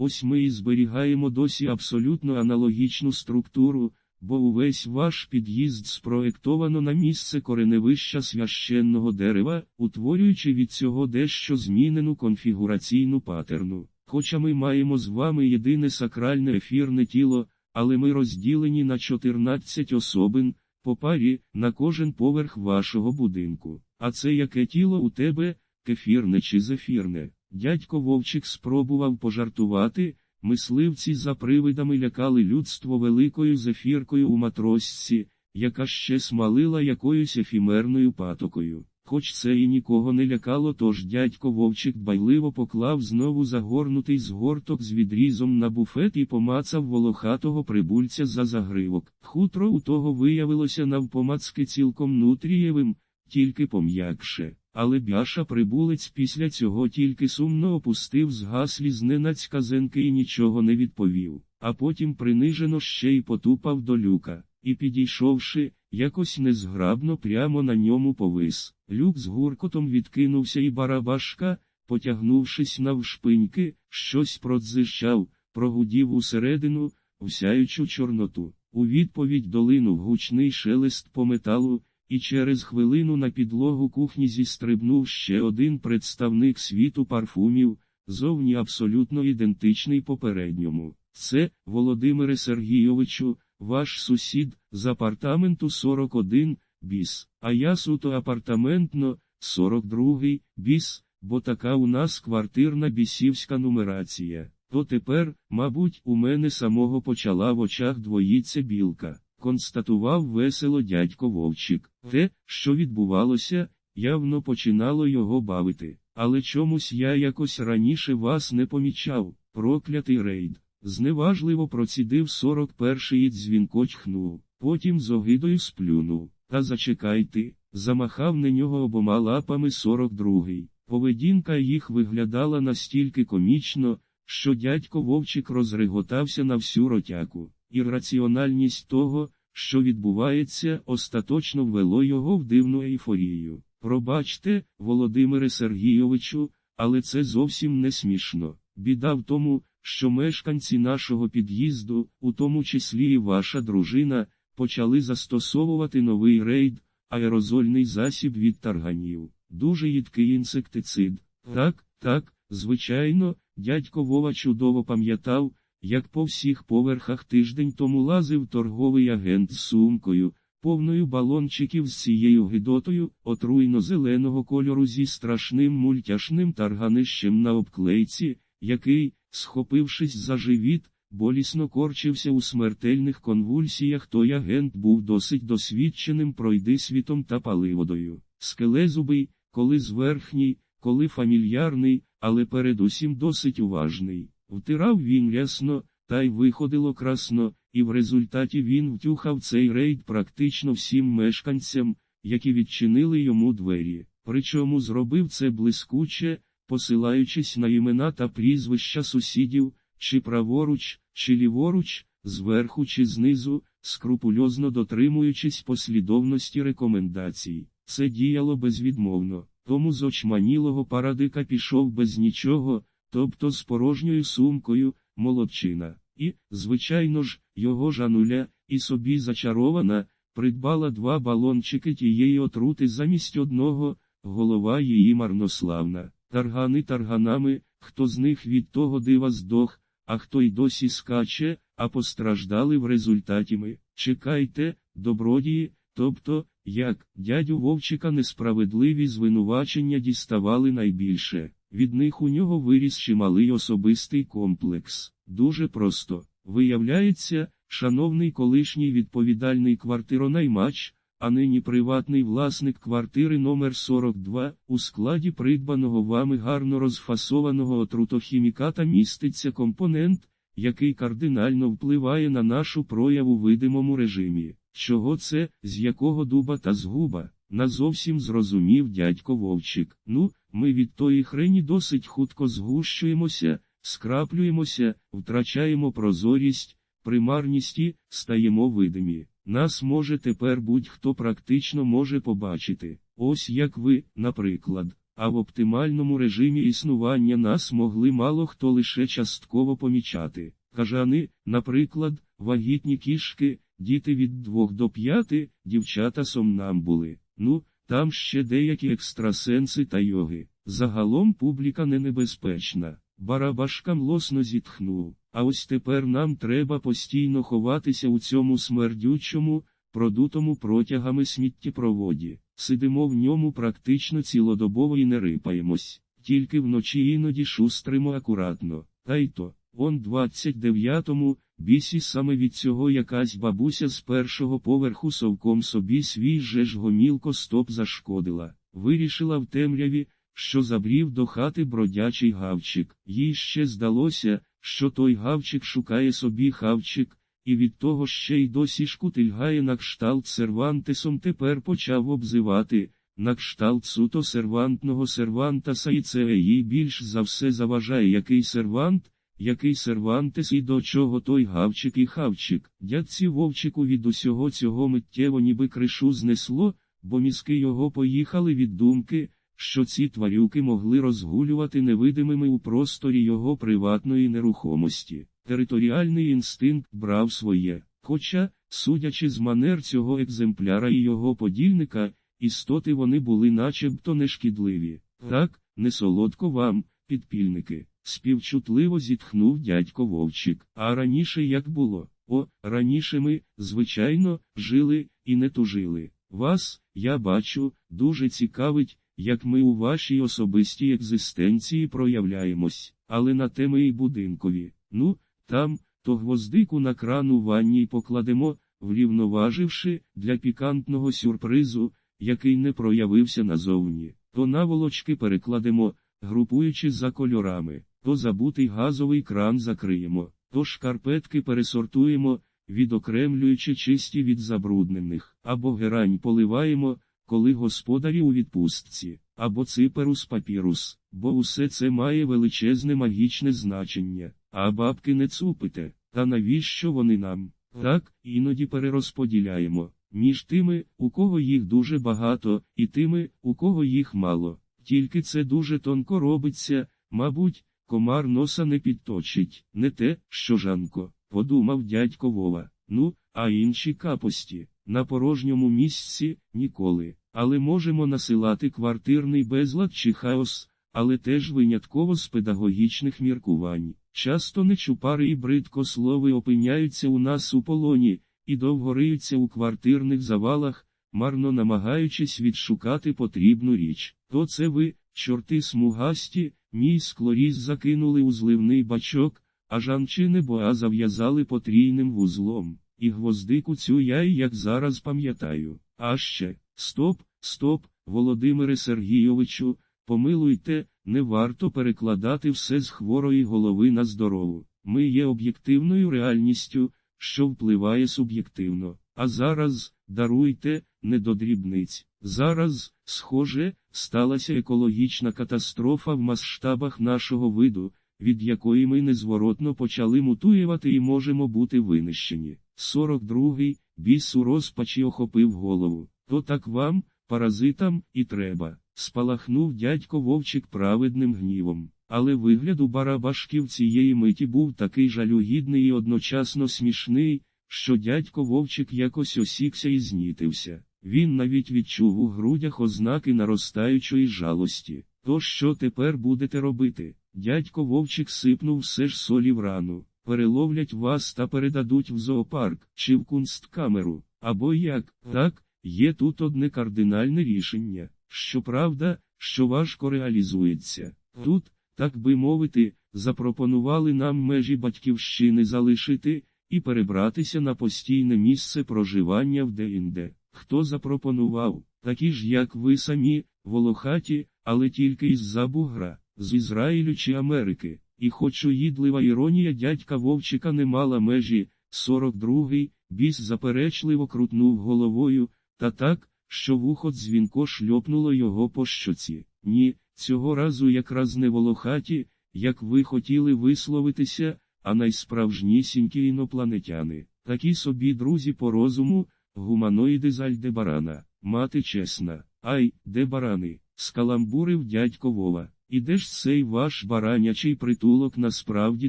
Ось ми і зберігаємо досі абсолютно аналогічну структуру, бо увесь ваш під'їзд спроектовано на місце кореневища священного дерева, утворюючи від цього дещо змінену конфігураційну патерну. Хоча ми маємо з вами єдине сакральне ефірне тіло, але ми розділені на 14 особин, по парі, на кожен поверх вашого будинку. А це яке тіло у тебе, кефірне чи зефірне? Дядько Вовчик спробував пожартувати, мисливці за привидами лякали людство великою зефіркою у матросці, яка ще смалила якоюсь ефімерною патокою. Хоч це і нікого не лякало, тож дядько Вовчик дбайливо поклав знову загорнутий згорток з відрізом на буфет і помацав волохатого прибульця за загривок. Хутро у того виявилося навпомацки цілком нутрієвим, тільки пом'якше. Але бяша прибулець після цього тільки сумно опустив згаслі зненацька зенки і нічого не відповів, а потім принижено ще й потупав до люка, і підійшовши, якось незграбно прямо на ньому повис. Люк з гуркотом відкинувся і барабашка, потягнувшись навшпиньки, щось продзищав, прогудів усередину, всяючу чорноту. У відповідь долинув гучний шелест по металу, і через хвилину на підлогу кухні зістрибнув ще один представник світу парфумів, зовні абсолютно ідентичний попередньому. Це, Володимире Сергійовичу, ваш сусід з апартаменту 41, біс, а я суто апартаментно, 42, біс, бо така у нас квартирна бісівська нумерація. То тепер, мабуть, у мене самого почала в очах двоїться білка констатував весело дядько Вовчик. Те, що відбувалося, явно починало його бавити. Але чомусь я якось раніше вас не помічав, проклятий рейд. Зневажливо процідив 41-й дзвінко чхнув, потім з огидою сплюнув. Та зачекайте, замахав на нього обома лапами 42-й. Поведінка їх виглядала настільки комічно, що дядько Вовчик розреготався на всю ротяку. Ірраціональність того, що відбувається, остаточно ввело його в дивну ейфорію. Пробачте, Володимире Сергійовичу, але це зовсім не смішно. Біда в тому, що мешканці нашого під'їзду, у тому числі і ваша дружина, почали застосовувати новий рейд, аерозольний засіб від тарганів. Дуже їдкий інсектицид. Так, так, звичайно, дядько Вова чудово пам'ятав, як по всіх поверхах тиждень тому лазив торговий агент з сумкою, повною балончиків з цією гидотою, отруйно-зеленого кольору зі страшним мультяшним тарганищем на обклейці, який, схопившись за живіт, болісно корчився у смертельних конвульсіях. Той агент був досить досвідченим пройдисвітом та паливодою. Скелезубий, коли зверхній, коли фамільярний, але передусім досить уважний. Втирав він рясно, та й виходило красно, і в результаті він втюхав цей рейд практично всім мешканцям, які відчинили йому двері. Причому зробив це блискуче, посилаючись на імена та прізвища сусідів, чи праворуч, чи ліворуч, зверху чи знизу, скрупульозно дотримуючись послідовності рекомендацій. Це діяло безвідмовно, тому з очманілого парадика пішов без нічого тобто з порожньою сумкою, молодчина. І, звичайно ж, його жануля, і собі зачарована, придбала два балончики тієї отрути замість одного, голова її марнославна. Таргани тарганами, хто з них від того дива здох, а хто й досі скаче, а постраждали в результаті ми. Чекайте, добродії, тобто, як дядю Вовчика несправедливі звинувачення діставали найбільше. Від них у нього виріс чималий особистий комплекс. Дуже просто. Виявляється, шановний колишній відповідальний квартиронаймач, а нині приватний власник квартири номер 42 у складі придбаного вами гарно розфасованого отрутохіміката міститься компонент, який кардинально впливає на нашу прояву видимому режимі. Чого це, з якого дуба та згуба? Назовсім зрозумів дядько Вовчик. Ну, ми від тої хрені досить хутко згущуємося, скраплюємося, втрачаємо прозорість, примарність і стаємо видимі. Нас може тепер будь-хто практично може побачити. Ось як ви, наприклад. а в оптимальному режимі існування нас могли мало хто лише частково помічати. Кажани, наприклад, вагітні кішки, діти від 2 до 5, дівчата сомнамбули. Ну, там ще деякі екстрасенси та йоги. Загалом публіка не небезпечна. Барабашка млосно зітхнув. А ось тепер нам треба постійно ховатися у цьому смердючому, продутому протягами сміттєпроводі. Сидимо в ньому практично цілодобово і не рипаємось. Тільки вночі іноді шустримо акуратно. Та й то, он 29-му, бісі саме від цього якась бабуся з першого поверху совком собі свій же ж гомілко стоп зашкодила. Вирішила в темряві, що забрів до хати бродячий гавчик. Їй ще здалося, що той гавчик шукає собі хавчик, і від того ще й досі шкутильгає на кшталт сервантесом тепер почав обзивати, на кшталт суто сервантного сервантаса і це їй більш за все заважає який сервант, який сервантес і до чого той гавчик і хавчик. Дядці вовчику від усього цього миттєво ніби кришу знесло, бо мізки його поїхали від думки, що ці тварюки могли розгулювати невидимими у просторі його приватної нерухомості. Територіальний інстинкт брав своє. Хоча, судячи з манер цього екземпляра і його подільника, істоти вони були начебто нешкідливі. Так, не солодко вам, підпільники, співчутливо зітхнув дядько Вовчик. А раніше як було? О, раніше ми, звичайно, жили і не тужили. Вас, я бачу, дуже цікавить, як ми у вашій особистій екзистенції проявляємось, але на теми і будинкові. Ну, там, то гвоздику на кран у ванні покладемо, врівноваживши для пікантного сюрпризу, який не проявився назовні, то наволочки перекладемо, групуючи за кольорами, то забутий газовий кран закриємо, то шкарпетки пересортуємо, відокремлюючи чисті від забруднених, або герань поливаємо, коли господарі у відпустці, або циперус папірус, бо усе це має величезне магічне значення, а бабки не цупите, та навіщо вони нам? Так, іноді перерозподіляємо. Між тими, у кого їх дуже багато, і тими, у кого їх мало. Тільки це дуже тонко робиться, мабуть, комар носа не підточить, не те, що Жанко, подумав дядько Вова. Ну, а інші капості, на порожньому місці ніколи. Але можемо насилати квартирний безлад чи хаос, але теж винятково з педагогічних міркувань. Часто нечупари і бридкослови опиняються у нас у полоні і довго риються у квартирних завалах, марно намагаючись відшукати потрібну річ. То це ви, чорти смугасті, мій склоріз закинули у зливний бачок, а жанчини боа зав'язали потрійним вузлом. І гвоздику цю я й як зараз пам'ятаю. А ще, стоп, стоп, Володимире Сергійовичу, помилуйте, не варто перекладати все з хворої голови на здорову. Ми є об'єктивною реальністю, що впливає суб'єктивно. А зараз, даруйте, не до дрібниць. Зараз, схоже, сталася екологічна катастрофа в масштабах нашого виду, від якої ми незворотно почали мутуювати і можемо бути винищені. 42-й, біс у розпачі охопив голову. То так вам, паразитам, і треба. Спалахнув дядько вовчик праведним гнівом. Але вигляд у барабашків цієї миті був такий жалюгідний і одночасно смішний, що дядько вовчик якось осікся і знітився. Він навіть відчув у грудях ознаки наростаючої жалості. То що тепер будете робити? Дядько вовчик сипнув все ж солі в рану. Переловлять вас та передадуть в зоопарк чи в кунсткамеру. Або як, так, є тут одне кардинальне рішення, щоправда, що важко реалізується. Тут, так би мовити, запропонували нам межі батьківщини залишити і перебратися на постійне місце проживання в деінде. Хто запропонував, такі ж, як ви самі, волохаті, але тільки із-за бугра, з Ізраїлю чи Америки. І хоч уїдлива іронія дядька Вовчика не мала межі, 42-й, біс заперечливо крутнув головою, та так, що вухо дзвінко шльопнуло його по щоці. Ні, цього разу якраз не волохаті, як ви хотіли висловитися, а найсправжнісінькі інопланетяни. Такі собі друзі по розуму, гуманоїди з Альдебарана, мати чесна. Ай, де барани, скаламбурив дядько Вова. І де ж цей ваш баранячий притулок насправді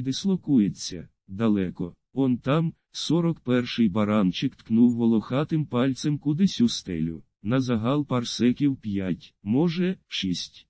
дислокується? Далеко. Он там, 41-й баранчик ткнув волохатим пальцем кудись у стелю. На загал парсеків 5, може, 6.